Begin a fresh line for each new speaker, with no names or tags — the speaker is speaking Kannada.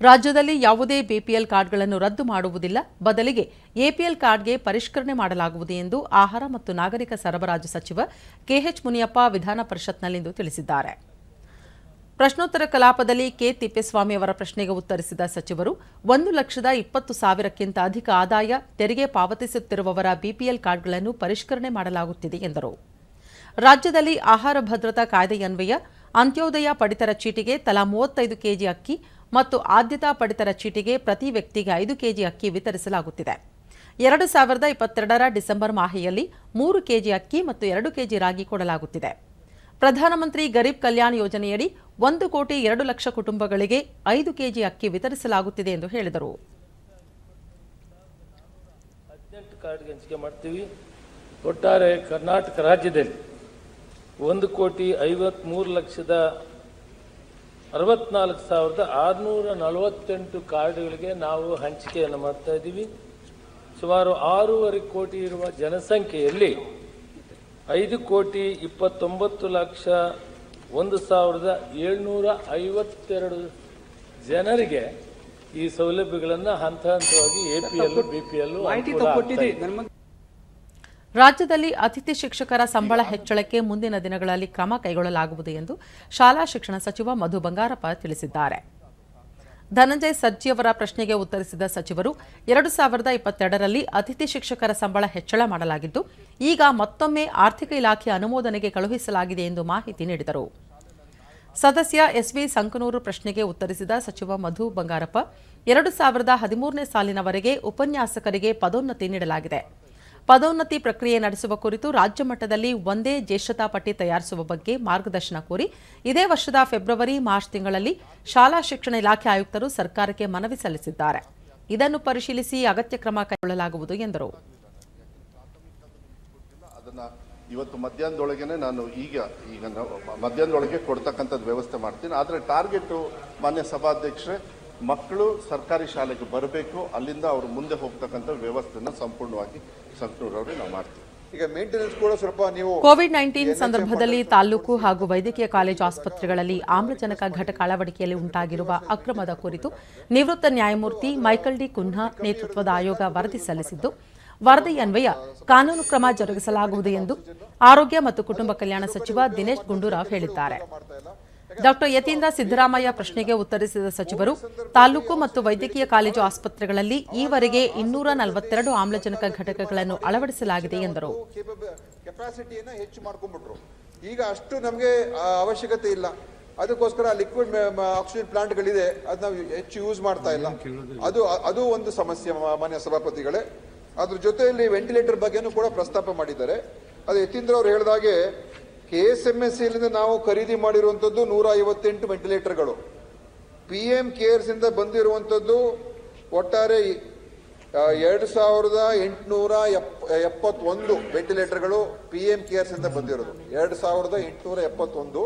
ರಾಜ್ಯದಲ್ಲಿ ಯಾವುದೇ ಬಿಪಿಎಲ್ ಕಾರ್ಡ್ಗಳನ್ನು ರದ್ದು ಮಾಡುವುದಿಲ್ಲ. ಬದಲಿಗೆ ಎಪಿಎಲ್ ಕಾರ್ಡ್ಗೆ ಪರಿಷ್ಕರಣೆ ಮಾಡಲಾಗುವುದು ಎಂದು ಆಹಾರ ಮತ್ತು ನಾಗರಿಕ ಸರಬರಾಜು ಸಚಿವ ಕೆಎಚ್ ಮುನಿಯಪ್ಪ ವಿಧಾನ ಪರಿಷತ್ನಲ್ಲಿಂದು ತಿಳಿಸಿದ್ದಾರೆ. ಪ್ರಶ್ನೋತ್ತರ ಕಲಾಪದಲ್ಲಿ ಕೆ. ತಿಪ್ಪೇಸ್ವಾಮಿ ಅವರ ಪ್ರಶ್ನೆಗೆ ಉತ್ತರಿಸಿದ ಸಚಿವರು, ಒಂದು ಲಕ್ಷದ ಇಪ್ಪತ್ತು ಸಾವಿರಕ್ಕಿಂತ ಅಧಿಕ ಆದಾಯ ತೆರಿಗೆ ಪಾವತಿಸುತ್ತಿರುವವರ ಬಿಪಿಎಲ್ ಕಾರ್ಡ್ಗಳನ್ನು ಪರಿಷ್ಕರಣೆ ಮಾಡಲಾಗುತ್ತಿದೆ ಎಂದರು. ರಾಜ್ಯದಲ್ಲಿ ಆಹಾರ ಭದ್ರತಾ ಕಾಯ್ದೆಯನ್ವಯ ಅಂತ್ಯೋದಯ ಪಡಿತರ ಚೀಟಿಗೆ ತಲಾ ಮೂವತ್ತೈದು ಕೆಜಿ ಅಕ್ಕಿ ಮತ್ತು ಆದ್ಯತಾ ಪಡಿತರ ಚೀಟಿಗೆ ಪ್ರತಿ ವ್ಯಕ್ತಿಗೆ ಐದು ಕೆಜಿ ಅಕ್ಕಿ ವಿತರಿಸಲಾಗುತ್ತಿದೆ. ಎರಡು ಸಾವಿರದ ಇಪ್ಪತ್ತೆರಡರ ಡಿಸೆಂಬರ್ ಮಾಹೆಯಲ್ಲಿ ಮೂರು ಕೆಜಿ ಅಕ್ಕಿ ಮತ್ತು ಎರಡು ಕೆಜಿ ರಾಗಿ ಕೊಡಲಾಗುತ್ತಿದೆ. ಪ್ರಧಾನಮಂತ್ರಿ ಗರೀಬ್ ಕಲ್ಯಾಣ್ ಯೋಜನೆಯಡಿ ಒಂದು ಕೋಟಿ ಎರಡು ಲಕ್ಷ ಕುಟುಂಬಗಳಿಗೆ ಐದು ಕೆಜಿ ಅಕ್ಕಿ ವಿತರಿಸಲಾಗುತ್ತಿದೆ ಎಂದು ಹೇಳಿದರು.
ಕಾರ್ಡ್ಗೆ ಹಂಚಿಕೆ ಮಾಡ್ತೀವಿ. ಒಟ್ಟಾರೆ ಕರ್ನಾಟಕ ರಾಜ್ಯದಲ್ಲಿ ಒಂದು ಕೋಟಿ ಐವತ್ಮೂರು ಲಕ್ಷದ ಅರವತ್ನಾಲ್ಕು ಸಾವಿರದ ಆರುನೂರ ನಲವತ್ತೆಂಟು ಕಾರ್ಡ್ಗಳಿಗೆ ನಾವು ಹಂಚಿಕೆಯನ್ನು ಮಾಡ್ತಾ ಇದ್ದೀವಿ. ಸುಮಾರು ಆರೂವರೆ ಕೋಟಿ ಇರುವ ಜನಸಂಖ್ಯೆಯಲ್ಲಿ ಐದು ಕೋಟಿ ಇಪ್ಪತ್ತೊಂಬತ್ತು ಲಕ್ಷ ಒಂದು ಸಾವಿರದ ಏಳ್ನೂರ ಐವತ್ತೆರಡು ಜನರಿಗೆ ಈ ಸೌಲಭ್ಯಗಳನ್ನು ಹಂತ ಹಂತವಾಗಿ A P L B P L
ರಾಜ್ಯದಲ್ಲಿ ಅತಿಥಿ ಶಿಕ್ಷಕರ ಸಂಬಳ ಹೆಚ್ಚಳಕ್ಕೆ ಮುಂದಿನ ದಿನಗಳಲ್ಲಿ ಕ್ರಮ ಕೈಗೊಳ್ಳಲಾಗುವುದು ಎಂದು ಶಾಲಾ ಶಿಕ್ಷಣ ಸಚಿವ ಮಧು ಬಂಗಾರಪ್ಪ ತಿಳಿಸಿದ್ದಾರೆ. ಧನಂಜಯ ಸಜ್ಜಿಯವರ ಪ್ರಶ್ನೆಗೆ ಉತ್ತರಿಸಿದ ಸಚಿವರು, ಎರಡು ಸಾವಿರದ ಇಪ್ಪತ್ತೆರಡರಲ್ಲಿ ಅತಿಥಿ ಶಿಕ್ಷಕರ ಸಂಬಳ ಹೆಚ್ಚಳ ಮಾಡಲಾಗಿದ್ದು, ಈಗ ಮತ್ತೊಮ್ಮೆ ಆರ್ಥಿಕ ಇಲಾಖೆ ಅನುಮೋದನೆಗೆ ಕಳುಹಿಸಲಾಗಿದೆ ಎಂದು ಮಾಹಿತಿ ನೀಡಿದರು. ಸದಸ್ಯ ಎಸ್ವಿ ಸಂಕನೂರು ಪ್ರಶ್ನೆಗೆ ಉತ್ತರಿಸಿದ ಸಚಿವ ಮಧು ಬಂಗಾರಪ್ಪ, ಎರಡು ಸಾವಿರದ ಹದಿಮೂರನೇ ಸಾಲಿನವರೆಗೆ ಉಪನ್ಯಾಸಕರಿಗೆ ಪದೋನ್ನತಿ ನೀಡಲಾಗಿದೆ. ಪದೋನ್ನತಿ ಪ್ರಕ್ರಿಯೆ ನಡೆಸುವ ಕುರಿತು ರಾಜ್ಯ ಮಟ್ಟದಲ್ಲಿ ಒಂದೇ ಜ್ಯೇಷ್ಠತಾ ಪಟ್ಟಿ ತಯಾರಿಸುವ ಬಗ್ಗೆ ಮಾರ್ಗದರ್ಶನ ಕೋರಿ ಇದೇ ವರ್ಷದ ಫೆಬ್ರವರಿ, ಮಾರ್ಚ್ ತಿಂಗಳಲ್ಲಿ ಶಾಲಾ ಶಿಕ್ಷಣ ಇಲಾಖೆ ಆಯುಕ್ತರು ಸರ್ಕಾರಕ್ಕೆ ಮನವಿ ಸಲ್ಲಿಸಿದ್ದಾರೆ. ಇದನ್ನು ಪರಿಶೀಲಿಸಿ ಅಗತ್ಯ ಕ್ರಮ ಕೈಗೊಳ್ಳಲಾಗುವುದು ಎಂದರು.
ಇವತ್ತು ಮಧ್ಯಾಹ್ನದೊಳಗೇನೆ ನಾನು ಈಗ ಈಗ ಮಧ್ಯಾಹ್ನದೊಳಗೆ ಕೊಡ್ತಕ್ಕಂಥದ್ದು ವ್ಯವಸ್ಥೆ ಮಾಡ್ತೀನಿ. ಆದರೆ ಟಾರ್ಗೆಟು ಮಾನ್ಯ ಸಭಾಧ್ಯಕ್ಷರೇ ಮಕ್ಕಳು ಸರ್ಕಾರಿ ಶಾಲೆಗೆ ಬರಬೇಕು ಅಲ್ಲಿಂದ ಅವರು ಮುಂದೆ ಹೋಗ್ತಕ್ಕಂಥ ವ್ಯವಸ್ಥೆನ ಸಂಪೂರ್ಣವಾಗಿ ಸಂಕನೂರವ್ರಿಗೆ ನಾವು ಮಾಡ್ತೀವಿ.
ಈಗ ಮೇಂಟೆನೆನ್ಸ್ ಕೂಡ ಸ್ವಲ್ಪ ನೀವು
ಕೋವಿಡ್ ನೈನ್ಟೀನ್ ಸಂದರ್ಭದಲ್ಲಿ ತಾಲೂಕು ಹಾಗೂ ವೈದ್ಯಕೀಯ ಕಾಲೇಜು ಆಸ್ಪತ್ರೆಗಳಲ್ಲಿ ಆಮ್ಲಜನಕ ಘಟಕ ಅಳವಡಿಕೆಯಲ್ಲಿ ಉಂಟಾಗಿರುವ ಅಕ್ರಮದ ಕುರಿತು ನಿವೃತ್ತ ನ್ಯಾಯಮೂರ್ತಿ ಮೈಕಲ್ ಡಿ ಕುನ್ಹಾ ನೇತೃತ್ವದ ಆಯೋಗ ವರದಿ ಸಲ್ಲಿಸಿದ್ದು ವರದಿಯನ್ವಯ ಕಾನೂನು ಕ್ರಮ ಜರುಗಿಸಲಾಗುವುದು ಎಂದು ಆರೋಗ್ಯ ಮತ್ತು ಕುಟುಂಬ ಕಲ್ಯಾಣ ಸಚಿವ ದಿನೇಶ್ ಗುಂಡೂರಾವ್ ಹೇಳಿದ್ದಾರೆ. ಡಾಕ್ಟರ್ ಯತೀಂದ್ರ ಸಿದ್ದರಾಮಯ್ಯ ಪ್ರಶ್ನೆಗೆ ಉತ್ತರಿಸಿದ ಸಚಿವರು ತಾಲೂಕು ಮತ್ತು ವೈದ್ಯಕೀಯ ಕಾಲೇಜು ಆಸ್ಪತ್ರೆಗಳಲ್ಲಿ ಈವರೆಗೆ ಇನ್ನೂರ ನಲವತ್ತೆರಡು ಆಮ್ಲಜನಕ ಘಟಕಗಳನ್ನು ಅಳವಡಿಸಲಾಗಿದೆ ಎಂದರು.
ಕೆಪಾಸಿಟಿಯನ್ನ ಹೆಚ್ಚು ಮಾಡ್ಕೊಂಡ್ಬಿಟ್ರು. ಈಗ ಅಷ್ಟು ನಮಗೆ ಅವಶ್ಯಕತೆ ಇಲ್ಲ. ಅದಕ್ಕೋಸ್ಕರ ಲಿಕ್ವಿಡ್ ಆಕ್ಸಿಜನ್ ಪ್ಲಾಂಟ್ಗಳಿದೆ. ಅದು ನಾವು ಹೆಚ್ಚು ಯೂಸ್ ಮಾಡ್ತಾ ಇಲ್ಲ. ಅದು ಅದು ಒಂದು ಸಮಸ್ಯೆ ಮ- ಮಾನ್ಯ ಸಭಾಪತಿಗಳೇ. ಅದ್ರ ಜೊತೆಯಲ್ಲಿ ವೆಂಟಿಲೇಟರ್ ಬಗ್ಗೆನೂ ಕೂಡ ಪ್ರಸ್ತಾಪ ಮಾಡಿದ್ದಾರೆ. ಅದು ಯತೀಂದ್ರ ಅವರು ಹೇಳಿದಾಗೆ ಕೆ ಎಸ್ ಎಂ ಎಸ್ ಸಿಯಿಂದ ನಾವು ಖರೀದಿ ಮಾಡಿರುವಂಥದ್ದು ನೂರ ಐವತ್ತೆಂಟು ವೆಂಟಿಲೇಟರ್ಗಳು ಪಿ ಎಂ ಕೇರ್ಸ್ ಇಂದ ಬಂದಿರುವಂತದ್ದು ಒಟ್ಟಾರೆ ಎರಡು ಸಾವಿರದ ಎಂಟುನೂರ ಎಪ್- ಎಪ್ಪತ್ತೊಂದು ವೆಂಟಿಲೇಟರ್ಗಳು ಪಿ ಎಂ ಕೇರ್ಸ್ ಇಂದ ಬಂದಿರೋದು. ಎರಡು ಸಾವಿರದ ಎಂಟುನೂರ ಎಪ್ಪತ್ತೊಂದು